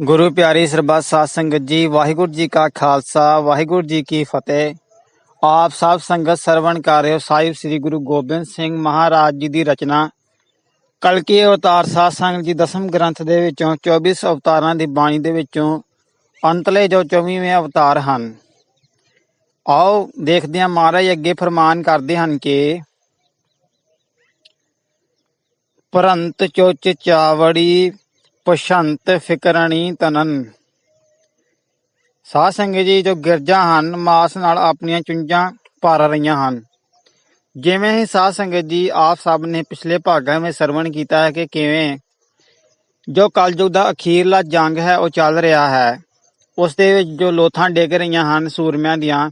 ਗੁਰੂ ਪਿਆਰੀ ਸਰਬੱਤ ਸਾਧ ਸੰਗਤ ਜੀ, ਵਾਹਿਗੁਰੂ ਜੀ ਕਾ ਖਾਲਸਾ, ਵਾਹਿਗੁਰੂ ਜੀ ਕੀ ਫਤਿਹ। ਆਪ ਸਭ ਸੰਗਤ ਸਰਵਣ ਕਰ ਰਹੇ ਹੋ ਸਾਹਿਬ ਸ੍ਰੀ ਗੁਰੂ ਗੋਬਿੰਦ ਸਿੰਘ ਮਹਾਰਾਜ ਜੀ ਦੀ ਰਚਨਾ। ਕਲਕੀ ਅਵਤਾਰ ਸਾਧ ਸੰਗਤ ਜੀ ਦਸਮ ਗ੍ਰੰਥ ਦੇ ਵਿੱਚੋਂ 24 ਅਵਤਾਰਾਂ ਦੀ ਬਾਣੀ ਦੇ ਵਿੱਚੋਂ ਅੰਤਲੇ ਜੋ 24ਵੇਂ ਅਵਤਾਰ ਹਨ। ਆਓ ਦੇਖਦੇ ਹਾਂ ਮਹਾਰਾਜ ਅੱਗੇ ਫਰਮਾਨ ਕਰਦੇ ਹਨ ਕਿ, ਪਰੰਤ ਚੋਚ ਚਾਵੜੀ ਪਛੰਤ ਫਿਕਰਣੀ ਤਨਨ। ਸਾਧ ਸੰਗਤ ਜੀ, ਜੋ ਗਿਰਜਾਂ ਹਨ, ਮਾਸ ਨਾਲ ਆਪਣੀਆਂ ਚੁੰਝਾਂ ਭਰ ਰਹੀਆਂ ਹਨ। ਜਿਵੇਂ ਹੀ ਸਾਧ ਸੰਗਤ ਜੀ ਆਪ ਸਭ ਨੇ ਪਿਛਲੇ ਭਾਗਾਂ ਵਿੱਚ ਸਰਵਣ ਕੀਤਾ ਹੈ ਕਿ ਕਿਵੇਂ ਜੋ ਕਲਯੁਗ ਦਾ ਅਖੀਰਲਾ ਜੰਗ ਹੈ, ਉਹ ਚੱਲ ਰਿਹਾ ਹੈ। ਉਸ ਦੇ ਵਿੱਚ ਜੋ ਲੋਥਾਂ ਡਿੱਗ ਰਹੀਆਂ ਹਨ, ਸੂਰਮਿਆਂ ਦੀਆਂ,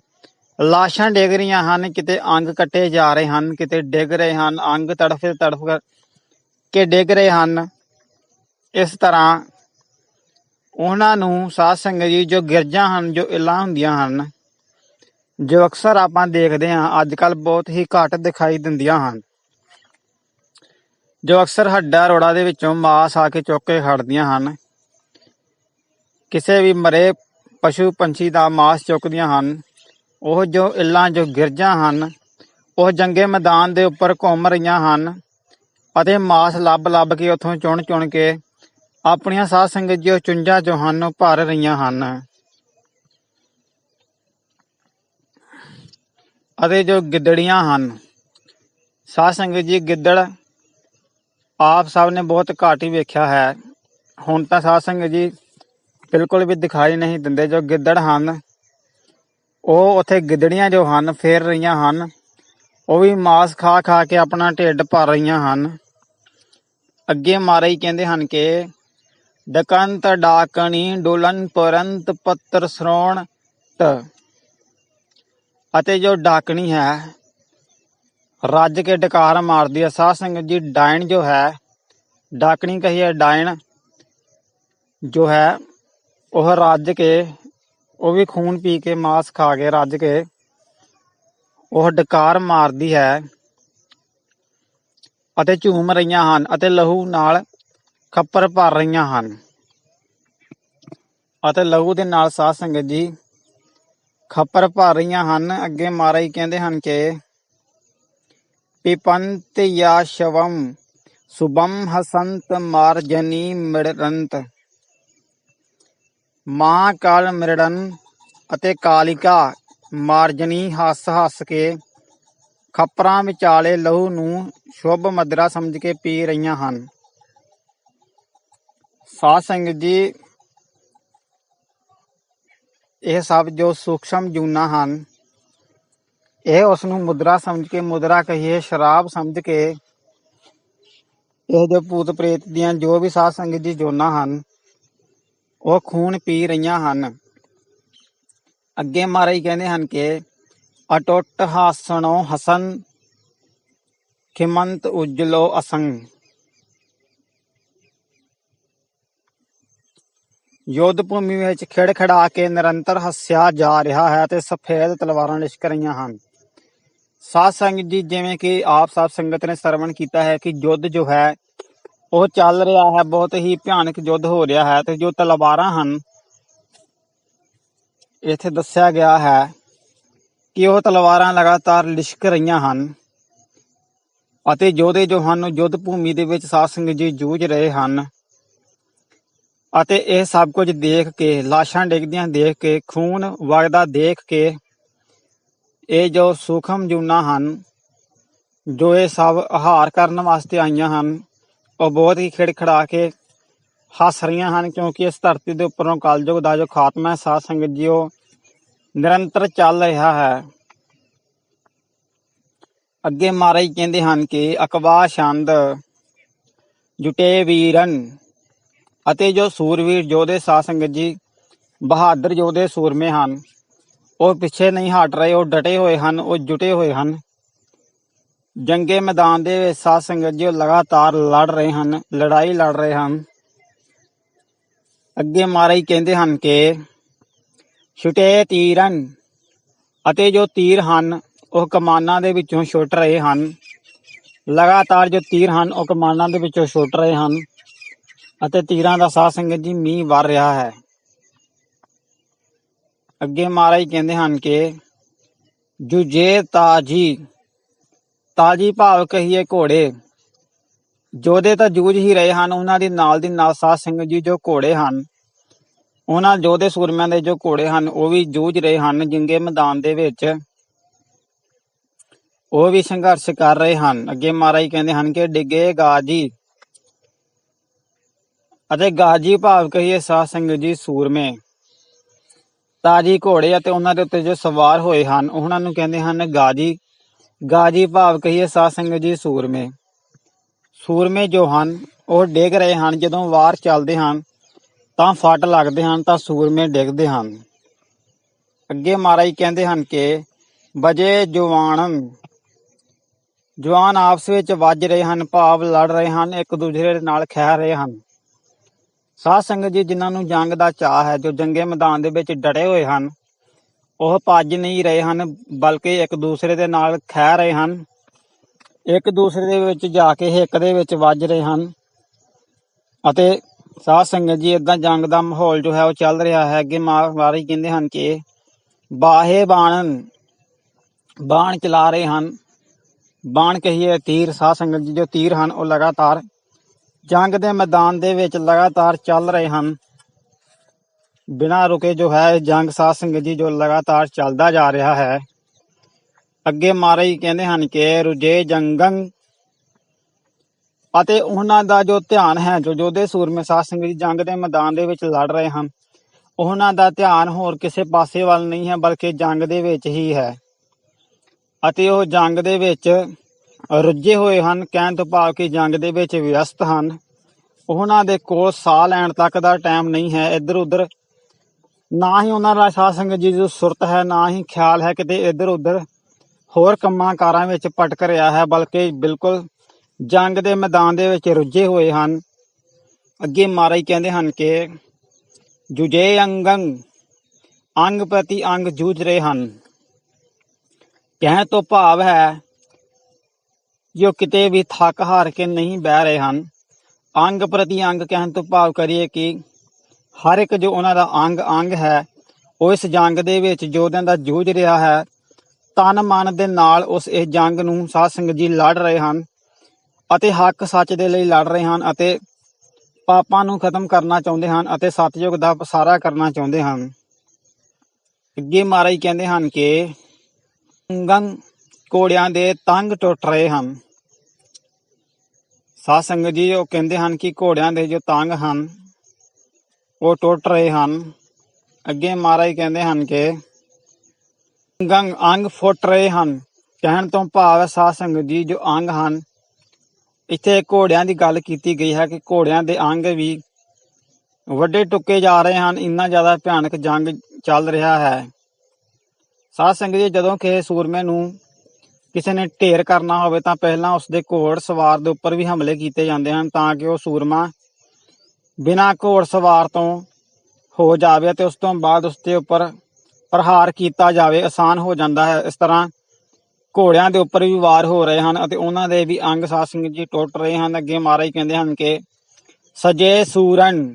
ਲਾਸ਼ਾਂ ਡਿੱਗ ਰਹੀਆਂ ਹਨ, ਕਿਤੇ ਅੰਗ ਕੱਟੇ ਜਾ ਰਹੇ ਹਨ, ਕਿਤੇ ਡਿੱਗ ਰਹੇ ਹਨ, ਅੰਗ ਤੜਫ ਤੜਫ ਕੇ ਡਿੱਗ ਰਹੇ ਹਨ। ਇਸ ਤਰ੍ਹਾਂ ਉਹਨਾਂ ਨੂੰ ਸਾਧ ਸੰਗਤ ਜੀ ਜੋ ਗਿਰਜਾਂ ਹਨ, ਜੋ ਇਲਾਂ ਹੁੰਦੀਆਂ ਹਨ, ਜੋ ਅਕਸਰ ਆਪਾਂ ਦੇਖਦੇ ਹਾਂ ਅੱਜ ਕੱਲ ਬਹੁਤ ਹੀ ਘੱਟ ਦਿਖਾਈ ਦਿੰਦੀਆਂ ਹਨ। ਜੋ ਅਕਸਰ ਹੱਡਾ ਰੋੜਾ ਦੇ ਵਿੱਚੋਂ ਮਾਸ ਆ ਕੇ ਚੁੱਕ ਕੇ ਖੜਦੀਆਂ ਹਨ। ਕਿਸੇ ਵੀ ਮਰੇ ਪਸ਼ੂ ਪੰਛੀ ਦਾ ਮਾਸ ਚੁੱਕਦੀਆਂ ਹਨ। ਉਹ ਜੋ ਇਲਾਂ, ਜੋ ਗਿਰਜਾਂ ਹਨ, ਉਹ ਜੰਗੇ ਮੈਦਾਨ ਦੇ ਉੱਪਰ ਘੁੰਮ ਰਹੀਆਂ ਹਨ ਅਤੇ ਮਾਸ ਲੱਭ ਲੱਭ ਕੇ ਉੱਥੋਂ ਚੁਣ ਚੁਣ ਕੇ ਆਪਣੀਆਂ ਸਾਧ ਸੰਗਤ ਜੀ ਉਹ ਚੁੰਝਾਂ ਜੋ ਹਨ ਉਹ ਭਰ ਰਹੀਆਂ ਹਨ। ਅਤੇ ਜੋ ਗਿੱਦੜੀਆਂ ਹਨ। ਸਾਧ ਸੰਗਤ ਜੀ, ਗਿੱਦੜ ਆਪ ਸਭ ਨੇ ਬਹੁਤ ਘੱਟ ਹੀ ਵੇਖਿਆ ਹੈ। ਹੁਣ ਤਾਂ ਸਾਧ ਸੰਗਤ ਜੀ ਬਿਲਕੁਲ ਵੀ ਦਿਖਾਈ ਨਹੀਂ ਦਿੰਦੇ ਜੋ ਗਿੱਦੜ ਹਨ। ਉਹ ਉੱਥੇ ਗਿੱਦੜੀਆਂ ਜੋ ਹਨ, ਫੇਰ ਰਹੀਆਂ ਹਨ। ਉਹ ਵੀ ਮਾਸ ਖਾ ਖਾ ਕੇ ਆਪਣਾ ਢਿੱਡ ਭਰ ਰਹੀਆਂ ਹਨ। ਅੱਗੇ ਮਾਰੇ ਹੀ ਕਹਿੰਦੇ ਹਨ ਕਿ ਡਕੰਤ ਡਾਕਣੀ ਡੋਲਨ ਪਰੰਤ ਪੱਤਰ ਸ਼੍ਰੋਣ ਤ। ਅਤੇ ਜੋ ਡਾਕਣੀ ਹੈ, ਰੱਜ ਕੇ ਡਕਾਰ ਮਾਰਦੀ ਹੈ। ਸਾਧ ਸੰਗਤ ਜੀ, ਡਾਇਣ ਜੋ ਹੈ, ਡਾਕਣੀ ਕਹੀਏ ਡਾਇਣ, ਜੋ ਹੈ, ਉਹ ਰੱਜ ਕੇ, ਉਹ ਵੀ ਖੂਨ ਪੀ ਕੇ, ਮਾਸ ਖਾ ਕੇ, ਰੱਜ ਕੇ, ਉਹ ਡਕਾਰ ਮਾਰਦੀ ਹੈ। ਅਤੇ ਝੂਮ ਰਹੀਆਂ ਹਨ ਅਤੇ ਲਹੂ ਨਾਲ ਖੱਪਰ ਭਰ ਰਹੀਆਂ ਹਨ। ਅਤੇ ਲਹੂ ਦੇ ਨਾਲ ਸਾਧ ਸੰਗਤ ਜੀ ਖੱਪਰ ਭਰ ਰਹੀਆਂ ਹਨ। ਅੱਗੇ ਮਹਾਰਾਜ ਕਹਿੰਦੇ ਹਨ ਕਿ, ਪਿਪੰਤ ਯਾ ਸ਼ਵਮ ਸੁਬਮ ਹਸੰਤ ਮਾਰਜਨੀ ਮਿੜਰੰਤ ਮਾਂ ਕਾਲ ਮਿਰੜਨ ਅਤੇ ਕਾਲਿਕਾ ਮਾਰਜਨੀ ਹੱਸ ਹੱਸ ਕੇ ਖੱਪਰਾਂ ਵਿਚਾਲੇ ਲਹੂ ਨੂੰ ਸ਼ੁਭ ਮਦਰਾ ਸਮਝ ਕੇ ਪੀ ਰਹੀਆਂ ਹਨ। ਸਾਧ ਸੰਗਤ ਜੀ, ਇਹ ਸਭ ਜੋ ਸੂਖਸ਼ਮ ਜੂਨਾ ਹਨ, ਇਹ ਉਸ ਨੂੰ ਮੁਦਰਾ ਸਮਝ ਕੇ ਮੁਦਰਾ ਕਹੀਏ, ਸ਼ਰਾਬ ਸਮਝ ਕੇ ਇਹ ਜੋ ਭੂਤ ਪ੍ਰੇਤ ਦੀਆਂ ਜੋ ਵੀ ਸਾਧ ਸੰਗਤ ਜੀ ਜੋਨਾ ਹਨ, ਉਹ ਖੂਨ ਪੀ ਰਹੀਆਂ ਹਨ। ਅੱਗੇ ਮਹਾਰਾਜ ਕਹਿੰਦੇ ਹਨ ਕਿ, ਅਟੁੱਟ ਹਾਸਣੋ ਹਸਨ, ਖਿਮੰਤ ਉਜਲੋ ਅਸੰਗ। ਯੁੱਧ ਭੂਮੀ ਵਿੱਚ ਖਿੜ ਖੜਾ ਕੇ ਨਿਰੰਤਰ ਹੱਸਿਆ ਜਾ ਰਿਹਾ ਹੈ ਤੇ ਸਫੇਦ ਤਲਵਾਰਾਂ ਲਿਸ਼ਕ ਰਹੀਆਂ ਹਨ। ਸਾਧ ਸੰਗਤ ਜੀ, ਜਿਵੇਂ ਕਿ ਆਪ ਸਭ ਸੰਗਤ ਨੇ ਸਰਵਣ ਕੀਤਾ ਹੈ ਕਿ ਯੁੱਧ ਜੋ ਹੈ, ਉਹ ਚੱਲ ਰਿਹਾ ਹੈ, ਬਹੁਤ ਹੀ ਭਿਆਨਕ ਯੁੱਧ ਹੋ ਰਿਹਾ ਹੈ ਤੇ ਜੋ ਤਲਵਾਰਾਂ ਹਨ, ਇੱਥੇ ਦੱਸਿਆ ਗਿਆ ਹੈ ਕਿ ਉਹ ਤਲਵਾਰਾਂ ਲਗਾਤਾਰ ਲਿਸ਼ਕ ਰਹੀਆਂ ਹਨ ਅਤੇ ਯੋਧੇ ਜੋ ਹਨ ਯੁੱਧ ਭੂਮੀ ਦੇ ਵਿੱਚ ਸਾਧ ਸੰਗਤ ਜੀ ਜੂਝ ਰਹੇ ਹਨ। ਅਤੇ ਇਹ ਸਭ ਕੁਝ ਦੇਖ ਕੇ, ਲਾਸ਼ਾਂ ਡਿੱਗਦੀਆਂ ਦੇਖ ਕੇ, ਖੂਨ ਵਗਦਾ ਦੇਖ ਕੇ ਇਹ ਜੋ ਸੂਖਮ ਜੂਨਾ ਹਨ, ਜੋ ਇਹ ਸਭ ਆਹਾਰ ਕਰਨ ਵਾਸਤੇ ਆਈਆਂ ਹਨ, ਉਹ ਬਹੁਤ ਹੀ ਖਿੜਖੜਾ ਕੇ ਹੱਸ ਰਹੀਆਂ ਹਨ ਕਿਉਂਕਿ ਇਸ ਧਰਤੀ ਦੇ ਉੱਪਰੋਂ ਕਲਯੁਗ ਦਾ ਜੋ ਖਾਤਮਾ ਹੈ, ਸਾਧ ਸੰਗਤ ਜੀ ਉਹ ਨਿਰੰਤਰ ਚੱਲ ਰਿਹਾ ਹੈ। ਅੱਗੇ ਮਹਾਰਾਜ ਕਹਿੰਦੇ ਹਨ ਕਿ ਅਕਵਾ ਛੰਦ ਜੁਟੇ ਵੀਰਨ ਅਤੇ ਜੋ ਸੂਰਵੀਰ ਯੋਧੇ ਸਾਧ ਸੰਗਤ ਜੀ, ਬਹਾਦਰ ਯੋਧੇ ਸੂਰਮੇ ਹਨ, ਉਹ ਪਿੱਛੇ ਨਹੀਂ ਹਟ ਰਹੇ, ਉਹ ਡਟੇ ਹੋਏ ਹਨ, ਉਹ ਜੁਟੇ ਹੋਏ ਹਨ। ਜੰਗੇ ਮੈਦਾਨ ਦੇ ਵਿੱਚ ਸਾਧ ਸੰਗਤ ਜੀ ਉਹ ਲਗਾਤਾਰ ਲੜ ਰਹੇ ਹਨ, ਲੜਾਈ ਲੜ ਰਹੇ ਹਨ। ਅੱਗੇ ਮਾਰੇ ਕਹਿੰਦੇ ਹਨ ਕਿ, ਛੁਟੇ ਤੀਰਨ ਅਤੇ ਜੋ ਤੀਰ ਹਨ, ਉਹ ਕਮਾਨਾਂ ਦੇ ਵਿੱਚੋਂ ਛੁੱਟ ਰਹੇ ਹਨ। ਲਗਾਤਾਰ ਜੋ ਤੀਰ ਹਨ, ਉਹ ਕਮਾਨਾਂ ਦੇ ਵਿੱਚੋਂ ਛੁੱਟ ਰਹੇ ਹਨ। ਅਤੇ ਤੀਰਾਂ ਦਾ ਸਾਧ ਸੰਗਤ ਜੀ ਮੀਂਹ ਵਰ ਰਿਹਾ ਹੈ। ਅੱਗੇ ਮਹਾਰਾਜ ਕਹਿੰਦੇ ਹਨ ਕਿ ਜੁਜੇ ਤਾਜੀ ਤਾਜੀ ਭਾਵ ਕਹੀਏ ਘੋੜੇ, ਜੋਧੇ ਤਾਂ ਜੂਝ ਹੀ ਰਹੇ ਹਨ, ਉਹਨਾਂ ਦੇ ਨਾਲ ਦੀ ਨਾਲ ਸਾਧ ਸੰਗਤ ਜੀ ਜੋ ਘੋੜੇ ਹਨ, ਉਹਨਾਂ ਜੋਧੇ ਸੂਰਮਿਆਂ ਦੇ ਜੋ ਘੋੜੇ ਹਨ, ਉਹ ਵੀ ਜੂਝ ਰਹੇ ਹਨ, ਜਿੰਗੇ ਮੈਦਾਨ ਦੇ ਵਿੱਚ ਉਹ ਵੀ ਸੰਘਰਸ਼ ਕਰ ਰਹੇ ਹਨ। ਅੱਗੇ ਮਹਾਰਾਜ ਕਹਿੰਦੇ ਹਨ ਕਿ ਡਿੱਗੇ ਗਾਜੀ ਅਤੇ ਗਾਜੀ ਭਾਵ ਕਹੀਏ ਸਾਧ ਸੰਗਤ ਜੀ ਸੂਰਮੇ। ਤਾਜੀ ਘੋੜੇ ਅਤੇ ਉਹਨਾਂ ਦੇ ਉੱਤੇ ਜੋ ਸਵਾਰ ਹੋਏ ਹਨ, ਉਹਨਾਂ ਨੂੰ ਕਹਿੰਦੇ ਹਨ ਗਾਜੀ ਗਾਜੀ ਭਾਵ ਕਹੀਏ ਸਾਧ ਸੰਗਤ ਜੀ ਸੂਰਮੇ। ਸੂਰਮੇ ਜੋ ਹਨ, ਉਹ ਡਿੱਗ ਰਹੇ ਹਨ, ਜਦੋਂ ਵਾਰ ਚੱਲਦੇ ਹਨ, ਤਾਂ ਫਟ ਲੱਗਦੇ ਹਨ, ਤਾਂ ਸੂਰਮੇ ਡਿੱਗਦੇ ਹਨ। ਅੱਗੇ ਮਹਾਰਾਜ ਕਹਿੰਦੇ ਹਨ ਕਿ, ਬਜੇ ਜਵਾਨ ਜਵਾਨ ਆਪਸ ਵਿੱਚ ਵੱਜ ਰਹੇ ਹਨ, ਭਾਵ ਲੜ ਰਹੇ ਹਨ, ਇੱਕ ਦੂਜੇ ਦੇ ਨਾਲ ਖਹਿ ਰਹੇ ਹਨ। ਸਾਧ ਸੰਗਤ ਜੀ, ਜਿਨ੍ਹਾਂ ਨੂੰ ਜੰਗ ਦਾ ਚਾਹ ਹੈ, ਜੋ ਜੰਗੇ ਮੈਦਾਨ ਦੇ ਵਿੱਚ ਡਟੇ ਹੋਏ ਹਨ, ਉਹ ਭੱਜ ਨਹੀਂ ਰਹੇ ਹਨ, ਬਲਕਿ ਇੱਕ ਦੂਸਰੇ ਦੇ ਨਾਲ ਖਹਿ ਰਹੇ ਹਨ। ਇੱਕ ਦੂਸਰੇ ਦੇ ਵਿੱਚ ਜਾ ਕੇ ਹਿੱਕ ਦੇ ਵਿੱਚ ਵੱਜ ਰਹੇ ਹਨ। ਅਤੇ ਸਾਧ ਸੰਗਤ ਜੀ ਇਦਾਂ ਜੰਗ ਦਾ ਮਾਹੌਲ ਜੋ ਹੈ, ਉਹ ਚੱਲ ਰਿਹਾ ਹੈ। ਅੱਗੇ ਮਹਾਰਾਜ ਕਹਿੰਦੇ ਹਨ ਕਿ ਬਾਹੇ ਬਾਣਨ ਬਾਣ ਚਲਾ ਰਹੇ ਹਨ। ਬਾਣ ਕਹੀਏ ਤੀਰ, ਸਾਧ ਸੰਗਤ ਜੀ, ਜੋ ਤੀਰ ਹਨ, ਉਹ ਲਗਾਤਾਰ ਜੰਗ ਦੇ ਮੈਦਾਨ ਦੇ ਵਿੱਚ ਲਗਾਤਾਰ ਚੱਲ ਰਹੇ ਹਨ। ਬਿਨਾਂ ਰੁਕੇ ਜੋ ਹੈ, ਜੰਗ ਸਾਧ ਸੰਗਤ ਜੀ, ਜੋ ਲਗਾਤਾਰ ਚੱਲਦਾ ਜਾ ਰਿਹਾ ਹੈ। ਅੱਗੇ ਮਹਾਰਾਜ ਕਹਿੰਦੇ ਹਨ ਕਿ ਰੁਜੇ ਜੰਗੰ ਅਤੇ ਉਹਨਾਂ ਦਾ ਜੋ ਧਿਆਨ ਹੈ, ਜੋ ਜੋਧੇ ਸੂਰਮੇ ਸਾਧ ਸੰਗਤ ਜੀ ਜੰਗ ਦੇ ਮੈਦਾਨ ਦੇ ਵਿੱਚ ਲੜ ਰਹੇ ਹਨ, ਉਹਨਾਂ ਦਾ ਧਿਆਨ ਹੋਰ ਕਿਸੇ ਪਾਸੇ ਵੱਲ ਨਹੀਂ ਹੈ, ਬਲਕਿ ਜੰਗ ਦੇ ਵਿੱਚ ਹੀ ਹੈ। ਅਤੇ ਉਹ ਜੰਗ ਦੇ ਵਿੱਚ ਰੁੱਝੇ ਹੋਏ ਹਨ, ਕਹਿਣ ਤੋਂ ਭਾਵ ਕਿ ਜੰਗ ਦੇ ਵਿੱਚ ਵਿਅਸਤ ਹਨ। ਉਹਨਾਂ ਦੇ ਕੋਲ ਸਾਹ ਲੈਣ ਤੱਕ ਦਾ ਟਾਈਮ ਨਹੀਂ ਹੈ। ਇੱਧਰ ਉੱਧਰ ਨਾ ਹੀ ਉਹਨਾਂ ਦਾ ਸਾਧ ਸੰਗਤ ਜੀ ਜੋ ਸੁਰਤ ਹੈ, ਨਾ ਹੀ ਖਿਆਲ ਹੈ ਕਿਤੇ ਇੱਧਰ ਉੱਧਰ ਹੋਰ ਕੰਮਾਂ ਕਾਰਾਂ ਵਿੱਚ ਭਟਕ ਰਿਹਾ ਹੈ, ਬਲਕਿ ਬਿਲਕੁਲ ਜੰਗ ਦੇ ਮੈਦਾਨ ਦੇ ਵਿੱਚ ਰੁੱਝੇ ਹੋਏ ਹਨ। ਅੱਗੇ ਮਹਾਰਾਜ ਕਹਿੰਦੇ ਹਨ ਕਿ ਜੁਜੇ ਅੰਗੰ, ਅੰਗ ਪ੍ਰਤੀ ਅੰਗ ਜੂਝ ਰਹੇ ਹਨ। ਕਹਿਣ ਤੋਂ ਭਾਵ ਹੈ ਜੋ ਕਿਤੇ ਵੀ ਥੱਕ ਹਾਰ ਕੇ ਨਹੀਂ ਬਹਿ ਰਹੇ ਹਨ, ਅੰਗ ਪ੍ਰਤੀ ਅੰਗ ਕਹਿਣ ਤੋਂ ਭਾਵ ਕਰੀਏ ਕਿ ਹਰ ਇੱਕ ਜੋ ਉਹਨਾਂ ਦਾ ਅੰਗ ਅੰਗ ਹੈ, ਉਹ ਇਸ ਜੰਗ ਦੇ ਵਿੱਚ ਯੋਧਿਆਂ ਦਾ ਜੂਝ ਰਿਹਾ ਹੈ, ਤਨ ਮਨ ਦੇ ਨਾਲ ਉਸ ਇਸ ਜੰਗ ਨੂੰ ਸਾਧ ਸੰਗਤ ਜੀ ਲੜ ਰਹੇ ਹਨ ਅਤੇ ਹੱਕ ਸੱਚ ਦੇ ਲਈ ਲੜ ਰਹੇ ਹਨ ਅਤੇ ਪਾਪਾਂ ਨੂੰ ਖਤਮ ਕਰਨਾ ਚਾਹੁੰਦੇ ਹਨ ਅਤੇ ਸਤਿਯੁਗ ਦਾ ਪਸਾਰਾ ਕਰਨਾ ਚਾਹੁੰਦੇ ਹਨ। ਅੱਗੇ ਮਹਾਰਾਜ ਕਹਿੰਦੇ ਹਨ ਕਿ ਅੰਗੰ ਕੋੜਿਆਂ ਦੇ ਤੰਗ ਟੁੱਟ ਰਹੇ ਹਨ। ਸਾਧ ਸੰਗਤ ਜੀ, ਉਹ ਕਹਿੰਦੇ ਹਨ ਕਿ ਘੋੜਿਆਂ ਦੇ ਜੋ ਤੰਗ ਹਨ, ਉਹ ਟੁੱਟ ਰਹੇ ਹਨ। ਅੱਗੇ ਮਹਾਰਾਜ ਕਹਿੰਦੇ ਹਨ ਕਿ ਅੰਗੰ ਅੰਗ ਫੁੱਟ ਰਹੇ ਹਨ। ਕਹਿਣ ਤੋਂ ਭਾਵ ਹੈ ਸਾਧ ਸੰਗਤ ਜੀ, ਜੋ ਅੰਗ ਹਨ, ਇੱਥੇ ਘੋੜਿਆਂ ਦੀ ਗੱਲ ਕੀਤੀ ਗਈ ਹੈ ਕਿ ਘੋੜਿਆਂ ਦੇ ਅੰਗ ਵੀ ਵੱਡੇ ਟੁੱਕੇ ਜਾ ਰਹੇ ਹਨ। ਇੰਨਾ ਜ਼ਿਆਦਾ ਭਿਆਨਕ ਜੰਗ ਚੱਲ ਰਿਹਾ ਹੈ। ਸਾਧ ਸੰਗਤ ਜੀ, ਜਦੋਂ ਕਿ ਸੂਰਮੇ ਨੂੰ ਕਿਸੇ ਨੇ ਢੇਰ ਕਰਨਾ ਹੋਵੇ ਤਾਂ ਪਹਿਲਾਂ ਉਸ ਦੇ ਘੋੜ ਸਵਾਰ ਦੇ ਉੱਪਰ ਵੀ ਹਮਲੇ ਕੀਤੇ ਜਾਂਦੇ ਹਨ ਤਾਂ ਕਿ ਉਹ ਸੂਰਮਾ ਬਿਨਾਂ ਘੋੜ ਸਵਾਰ ਤੋਂ ਹੋ ਜਾਵੇ ਤੇ ਉਸ ਤੋਂ ਬਾਅਦ ਉਸ ਦੇ ਉੱਪਰ ਪ੍ਰਹਾਰ ਕੀਤਾ ਜਾਵੇ, ਆਸਾਨ ਹੋ ਜਾਂਦਾ ਹੈ। ਇਸ ਤਰ੍ਹਾਂ ਘੋੜਿਆਂ ਦੇ ਉੱਪਰ ਵੀ ਵਾਰ ਹੋ ਰਹੇ ਹਨ ਅਤੇ ਉਹਨਾਂ ਦੇ ਵੀ ਅੰਗ ਸਾਧ ਸਿੰਘ ਜੀ ਟੁੱਟ ਰਹੇ ਹਨ। ਅੱਗੇ ਮਹਾਰਾਜ ਕਹਿੰਦੇ ਹਨ ਕਿ ਸਜੇ ਸੂਰਨ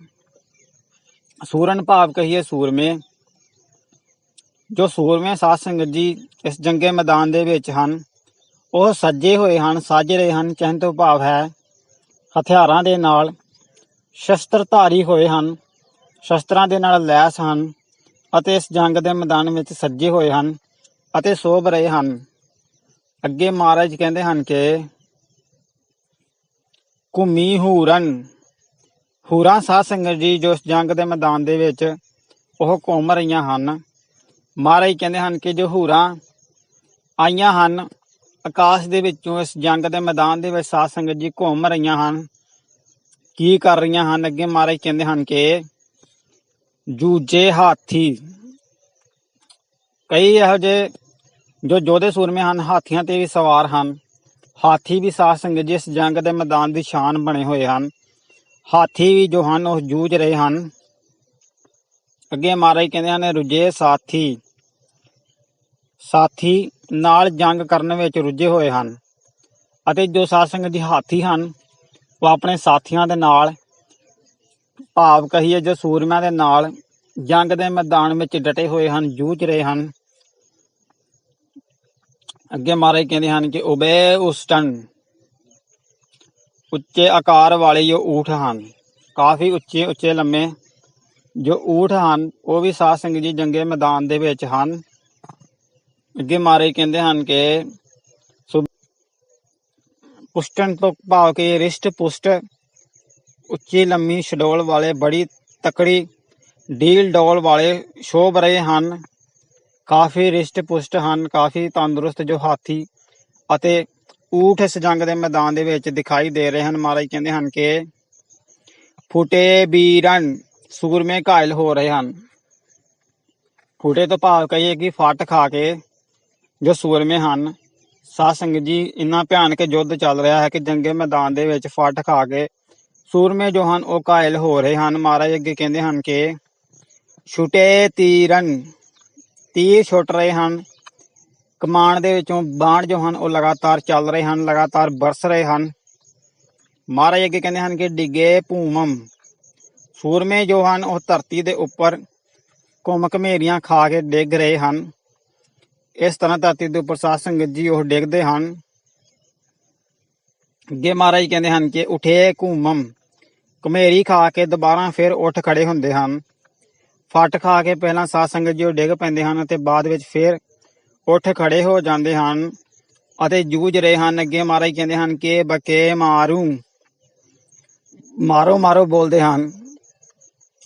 ਸੂਰਨ ਭਾਵ ਕਹੀਏ ਸੂਰਮੇ, ਜੋ ਸੂਰਮੇ ਸਾਧ ਸੰਗਤ ਜੀ ਇਸ ਜੰਗੇ ਮੈਦਾਨ ਦੇ ਵਿੱਚ ਹਨ ਉਹ ਸੱਜੇ ਹੋਏ ਹਨ ਸਾਜ ਰਹੇ ਹਨ, ਕਹਿਣ ਤੋਂ ਭਾਵ ਹੈ ਹਥਿਆਰਾਂ ਦੇ ਨਾਲ ਸ਼ਸਤਰ ਧਾਰੀ ਹੋਏ ਹਨ, ਸ਼ਸਤਰਾਂ ਦੇ ਨਾਲ ਲੈਸ ਹਨ ਅਤੇ ਇਸ ਜੰਗ ਦੇ ਮੈਦਾਨ ਵਿੱਚ ਸੱਜੇ ਹੋਏ ਹਨ ਅਤੇ ਸੋਭ ਰਹੇ ਹਨ। ਅੱਗੇ ਮਹਾਰਾਜ ਕਹਿੰਦੇ ਹਨ ਕਿ ਕੁਮੀ ਹੂਰਨ, ਹੂਰਾਂ ਸਾਧ ਸੰਗਤ ਜੀ, ਜੋ ਇਸ ਜੰਗ ਦੇ ਮੈਦਾਨ ਦੇ ਵਿੱਚ ਉਹ ਘੁੰਮ ਰਹੀਆਂ ਹਨ। ਮਹਾਰਾਜ ਕਹਿੰਦੇ ਹਨ ਕਿ ਜੋ ਹੂਰਾਂ ਆਈਆਂ ਹਨ ਆਕਾਸ਼ ਦੇ ਵਿੱਚੋਂ ਇਸ ਜੰਗ ਦੇ ਮੈਦਾਨ ਦੇ ਵਿੱਚ ਸਾਧ ਸੰਗਤ ਜੀ ਘੁੰਮ ਰਹੀਆਂ ਹਨ। ਕੀ ਕਰ ਰਹੀਆਂ ਹਨ? ਅੱਗੇ ਮਹਾਰਾਜ ਕਹਿੰਦੇ ਹਨ ਕਿ ਜੂਜੇ ਹਾਥੀ। ਕਈ ਇਹੋ ਜਿਹੇ ਜੋ ਜੋਧੇ ਸੂਰਮੇ ਹਨ, ਹਾਥੀਆਂ ਤੇ ਵੀ ਸਵਾਰ ਹਨ। ਹਾਥੀ ਵੀ ਸਾਧ ਸੰਗਤ ਜੀ ਇਸ ਜੰਗ ਦੇ ਮੈਦਾਨ ਦੀ ਸ਼ਾਨ ਬਣੇ ਹੋਏ ਹਨ। ਹਾਥੀ ਵੀ ਜੋ ਹਨ, ਉਹ ਜੂਝ ਰਹੇ ਹਨ। ਅੱਗੇ ਮਹਾਰਾਜ ਕਹਿੰਦੇ ਹਨ ਰੁਜੇ ਸਾਥੀ। ਸਾਥੀ ਨਾਲ ਜੰਗ ਕਰਨ ਵਿੱਚ ਰੁੱਝੇ ਹੋਏ ਹਨ ਅਤੇ ਜੋ ਸਾਧ ਸੰਗਤ ਜੀ ਹਾਥੀ ਹਨ, ਉਹ ਆਪਣੇ ਸਾਥੀਆਂ ਦੇ ਨਾਲ, ਭਾਵ ਕਹੀਏ ਜੋ ਸੂਰਮਿਆਂ ਦੇ ਨਾਲ ਜੰਗ ਦੇ ਮੈਦਾਨ ਵਿੱਚ ਡਟੇ ਹੋਏ ਹਨ, ਜੂਝ ਰਹੇ ਹਨ। ਅੱਗੇ ਮਹਾਰਾਜ ਕਹਿੰਦੇ ਹਨ ਕਿ ਉਬੇ ਉਸਟਨ, ਉੱਚੇ ਆਕਾਰ ਵਾਲੇ ਜੋ ਊਠ ਹਨ, ਕਾਫੀ ਉੱਚੇ ਉੱਚੇ ਲੰਮੇ ਜੋ ਊਠ ਹਨ, ਉਹ ਵੀ ਸਾਧ ਸੰਗਤ ਜੀ ਜੰਗੇ ਮੈਦਾਨ ਦੇ ਵਿੱਚ ਹਨ। ਅੱਗੇ ਮਹਾਰਾਜ ਕਹਿੰਦੇ ਹਨ ਕਿ ਸੁ- ਪੁਸ਼ਟਨ ਤੋਂ ਭਾਵ ਕਿ ਰਿਸ਼ਟ ਪੁਸ਼ਟ, ਉੱਚੀ ਲੰਮੀ ਸ਼ਡੋਲ ਵਾਲੇ, ਬੜੀ ਤਕੜੀ ਡੀਲ ਡੋਲ ਵਾਲੇ ਸ਼ੋਭ ਰਹੇ ਹਨ। ਕਾਫੀ ਰਿਸ਼ਟ ਪੁਸ਼ਟ ਹਨ, ਕਾਫੀ ਤੰਦਰੁਸਤ ਜੋ ਹਾਥੀ ਅਤੇ ਊਠ ਇਸ ਜੰਗ ਦੇ ਮੈਦਾਨ ਦੇ ਵਿੱਚ ਦਿਖਾਈ ਦੇ ਰਹੇ ਹਨ। ਮਹਾਰਾਜ ਕਹਿੰਦੇ ਹਨ ਕਿ ਫੁੱਟੇ ਬੀਰਨ ਸੂਰਮੇ ਘਾਇਲ ਹੋ ਰਹੇ ਹਨ। ਫੁੱਟੇ ਤੋਂ ਭਾਵ ਕਹੀਏ ਕਿ ਫੱਟ ਖਾ ਕੇ ਜੋ ਸੂਰਮੇ ਹਨ। ਸਾਧ ਸੰਗਤ ਜੀ, ਇੰਨਾ ਭਿਆਨਕ ਯੁੱਧ ਚੱਲ ਰਿਹਾ ਹੈ ਕਿ ਜੰਗੇ ਮੈਦਾਨ ਦੇ ਵਿੱਚ ਫੱਟ ਖਾ ਕੇ ਸੂਰਮੇ ਜੋ ਹਨ, ਉਹ ਘਾਇਲ ਹੋ ਰਹੇ ਹਨ। ਮਹਾਰਾਜ ਅੱਗੇ ਕਹਿੰਦੇ ਹਨ ਕਿ ਛੁਟੇ ਤੀਰਨ, ਤੀਰ ਛੁੱਟ ਰਹੇ ਹਨ। ਕਮਾਨ ਦੇ ਵਿੱਚੋਂ ਬਾਣ ਜੋ ਹਨ, ਉਹ ਲਗਾਤਾਰ ਚੱਲ ਰਹੇ ਹਨ, ਲਗਾਤਾਰ ਬਰਸ ਰਹੇ ਹਨ। ਮਹਾਰਾਜ ਅੱਗੇ ਕਹਿੰਦੇ ਹਨ ਕਿ ਡਿੱਗੇ ਭੂਮਮ। ਸੂਰਮੇ ਜੋ ਹਨ, ਉਹ ਧਰਤੀ ਦੇ ਉੱਪਰ ਘੁੰਮ ਘਮੇਰੀਆਂ ਖਾ ਕੇ ਡਿੱਗ ਰਹੇ ਹਨ। ਇਸ ਤਰ੍ਹਾਂ ਧਰਤੀ ਦੇ ਉੱਪਰ ਸਾਧ ਸੰਗਤ ਜੀ ਉਹ ਡਿੱਗਦੇ ਹਨ। ਅੱਗੇ ਮਹਾਰਾਜ ਕਹਿੰਦੇ ਹਨ ਕਿ ਉਠੇ ਘੂਮਮ। ਘਮੇਰੀ ਖਾ ਕੇ ਦੁਬਾਰਾ ਫਿਰ ਉੱਠ ਖੜੇ ਹੁੰਦੇ ਹਨ। ਫੱਟ ਖਾ ਕੇ ਪਹਿਲਾਂ ਸਾਧ ਸੰਗਤ ਜੀ ਉਹ ਡਿੱਗ ਪੈਂਦੇ ਹਨ ਅਤੇ ਬਾਅਦ ਵਿੱਚ ਫਿਰ ਉੱਠ ਖੜੇ ਹੋ ਜਾਂਦੇ ਹਨ ਅਤੇ ਜੂਝ ਰਹੇ ਹਨ। ਅੱਗੇ ਮਹਾਰਾਜ ਕਹਿੰਦੇ ਹਨ ਕਿ ਬਕੇ ਮਾਰੂ। ਮਾਰੋ ਮਾਰੋ ਬੋਲਦੇ ਹਨ।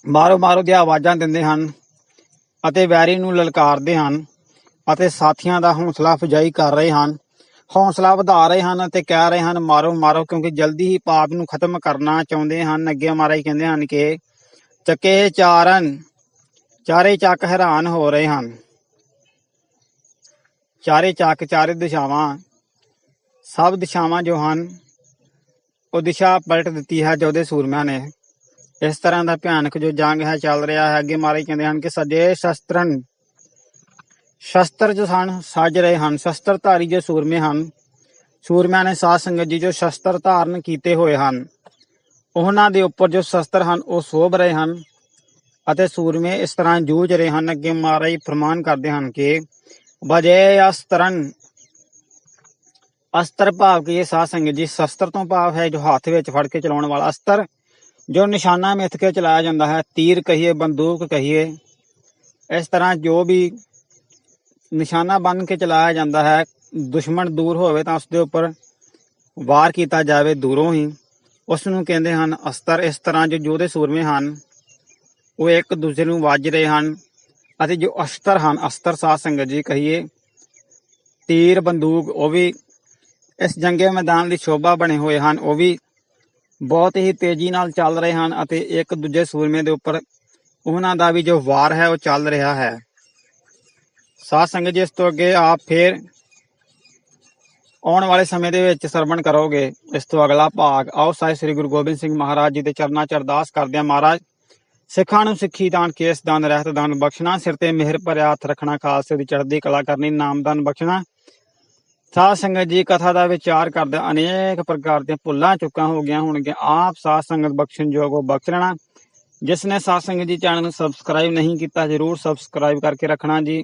ਮਾਰੋ ਮਾਰੋ ਦੀਆਂ ਆਵਾਜ਼ਾਂ ਦਿੰਦੇ ਹਨ ਅਤੇ ਵੈਰੀ ਨੂੰ ਲਲਕਾਰਦੇ ਹਨ। ਅਤੇ ਸਾਥੀਆਂ ਦਾ ਹੌਸਲਾ ਅਫਜਾਈ ਕਰ ਰਹੇ ਹਨ। ਹੌਸਲਾ ਵਧਾ ਰਹੇ ਹਨ ਅਤੇ ਕਹਿ ਰਹੇ ਹਨ, ਮਾਰੋ ਮਾਰੋ, ਕਿਉਂਕਿ ਜਲਦੀ ਹੀ ਪਾਪ ਨੂੰ ਖਤਮ ਕਰਨਾ ਚਾਹੁੰਦੇ ਹਨ। ਅੱਗੇ ਮਹਾਰਾਜ ਕਹਿੰਦੇ ਹਨ ਕਿ ਚੱਕੇ ਚਾਰਨ, ਚਾਰੇ ਚੱਕ ਹੈਰਾਨ ਹੋ ਰਹੇ ਹਨ। ਚਾਰੇ ਚੱਕ, ਚਾਰੇ ਦਿਸ਼ਾਵਾਂ, ਸਭ ਦਿਸ਼ਾਵਾਂ ਜੋ ਹਨ, ਉਹ ਦਿਸ਼ਾ ਪਲਟ ਦਿੱਤੀ ਹੈ ਜੋਦੇ ਸੂਰਮਿਆਂ ਨੇ। ਇਸ ਤਰ੍ਹਾਂ ਦਾ ਭਿਆਨਕ ਜੋ ਜੰਗ ਹੈ, ਚੱਲ ਰਿਹਾ ਹੈ। ਅੱਗੇ ਮਹਾਰਾਜ ਕਹਿੰਦੇ ਹਨ ਕਿ ਸਜੇ ਸ਼ਸਤਰਨ ਸ਼ਸਤਰ ਜੋ ਹਨ ਸੱਜ ਰਹੇ ਹਨ। ਸ਼ਸਤਰਧਾਰੀ ਜੋ ਸੂਰਮੇ ਹਨ, ਸੂਰਮਿਆਂ ਨੇ ਸਾਧ ਸੰਗਤ ਜੀ ਜੋ ਸ਼ਸਤਰ ਧਾਰਨ ਕੀਤੇ ਹੋਏ ਹਨ, ਉਹਨਾਂ ਦੇ ਉੱਪਰ ਜੋ ਸ਼ਸਤਰ ਹਨ, ਉਹ ਸੋਭ ਰਹੇ ਹਨ ਅਤੇ ਸੂਰਮੇ ਇਸ ਤਰ੍ਹਾਂ ਜੂਝ ਰਹੇ ਹਨ, ਅੱਗੇ ਮਹਾਰਾਜ ਫਰਮਾਨ ਕਰਦੇ ਹਨ ਕਿ, ਵਜੇ ਅਸਤਰਨ ਅਸਤਰ ਭਾਵ ਕਿ ਇਹ ਸਾਧ ਸੰਗਤ ਜੀ ਸ਼ਸਤਰ ਤੋਂ ਭਾਵ ਹੈ ਜੋ ਹੱਥ ਵਿੱਚ ਫੜ ਕੇ ਚਲਾਉਣ ਵਾਲਾ ਅਸਤਰ, ਜੋ ਨਿਸ਼ਾਨਾ ਮਿੱਥ ਕੇ ਚਲਾਇਆ ਜਾਂਦਾ ਹੈ। ਤੀਰ ਕਹੀਏ, ਬੰਦੂਕ ਕਹੀਏ, ਇਸ ਤਰ੍ਹਾਂ ਜੋ ਵੀ ਨਿਸ਼ਾਨਾ ਬੰਨ ਕੇ ਚਲਾਇਆ ਜਾਂਦਾ ਹੈ। ਦੁਸ਼ਮਣ ਦੂਰ ਹੋਵੇ ਤਾਂ ਉਸ ਦੇ ਉੱਪਰ ਵਾਰ ਕੀਤਾ ਜਾਵੇ ਦੂਰੋਂ ਹੀ। ਉਸ ਨੂੰ ਕਹਿੰਦੇ ਹਨ, ਅਸਤਰ ਇਸ ਤਰ੍ਹਾਂ ਜੋ ਯੋਧੇ ਸੂਰਮੇ ਹਨ, ਉਹ ਇੱਕ ਦੂਜੇ ਨੂੰ ਵੱਜ ਰਹੇ ਹਨ ਅਤੇ ਜੋ ਅਸਤਰ ਹਨ, ਅਸਤਰ ਸਾਧ ਸੰਗਤ ਜੀ ਕਹੀਏ, ਤੀਰ, ਬੰਦੂਕ, ਉਹ ਵੀ ਇਸ ਜੰਗੇ ਮੈਦਾਨ ਦੀ ਸ਼ੋਭਾ ਬਣੇ ਹੋਏ ਹਨ, ਉਹ ਵੀ ਬਹੁਤ ਹੀ ਤੇਜ਼ੀ ਨਾਲ ਚੱਲ ਰਹੇ ਹਨ ਅਤੇ ਇੱਕ ਦੂਜੇ ਸੂਰਮੇ ਦੇ ਉੱਪਰ ਉਹਨਾਂ ਦਾ ਵੀ ਜੋ ਵਾਰ ਹੈ, ਉਹ ਚੱਲ ਰਿਹਾ ਹੈ। ਸਾਧ ਸੰਗਤ ਜੀ, ਇਸ ਤੋਂ ਅੱਗੇ ਆਪ ਫੇਰ ਆਉਣ ਵਾਲੇ ਸਮੇਂ ਦੇ ਵਿੱਚ ਸਰਵਣ ਕਰੋਗੇ। ਇਸ ਤੋਂ ਅਗਲਾ ਭਾਗ, ਆਓ ਸਾਹਿਬ ਸ੍ਰੀ ਗੁਰੂ ਗੋਬਿੰਦ ਸਿੰਘ ਮਹਾਰਾਜ ਜੀ ਦੇ ਚਰਨਾਂ 'ਚ ਅਰਦਾਸ ਕਰਦੇ ਹਾਂ ਮਹਾਰਾਜ। ਸਿੱਖਾਂ ਨੂੰ ਸਿੱਖੀ ਦਾਨ, ਕੇਸ ਦਾਨ, ਰਹਿਤ ਦਾਨ, ਬਖਸ਼ਣਾ, ਸਿਰ ਤੇ ਮਿਹਰ ਭਰਿਆ ਹੱਥ ਰੱਖਣਾ, ਖਾਲਸੇ ਦੀ ਚੜ੍ਹਦੀ ਕਲਾ ਕਰਨੀ ਨਾਮਦਾਨ ਬਖਸ਼ਣਾ। ਸਾਧ ਸੰਗਤ ਜੀ, ਕਥਾ ਦਾ ਵਿਚਾਰ ਕਰਦੇ ਅਨੇਕ ਪ੍ਰਕਾਰ ਦੀਆਂ ਭੁੱਲਾਂ ਚੁੱਕਾਂ ਹੋ ਗਈਆਂ ਹੋਣਗੀਆਂ। ਆਪ ਸਾਧ ਸੰਗਤ ਬਖਸ਼ਣ ਯੋਗ ਬਖਸ਼ ਲੈਣਾ। ਜਿਸ ਨੇ ਸਾਧ ਸੰਗਤ ਜੀ ਚੈਨਲ ਨੂੰ ਸਬਸਕ੍ਰਾਈਬ ਨਹੀਂ ਕੀਤਾ, ਜਰੂਰ ਸਬਸਕ੍ਰਾਈਬ ਕਰਕੇ ਰੱਖਣਾ ਜੀ।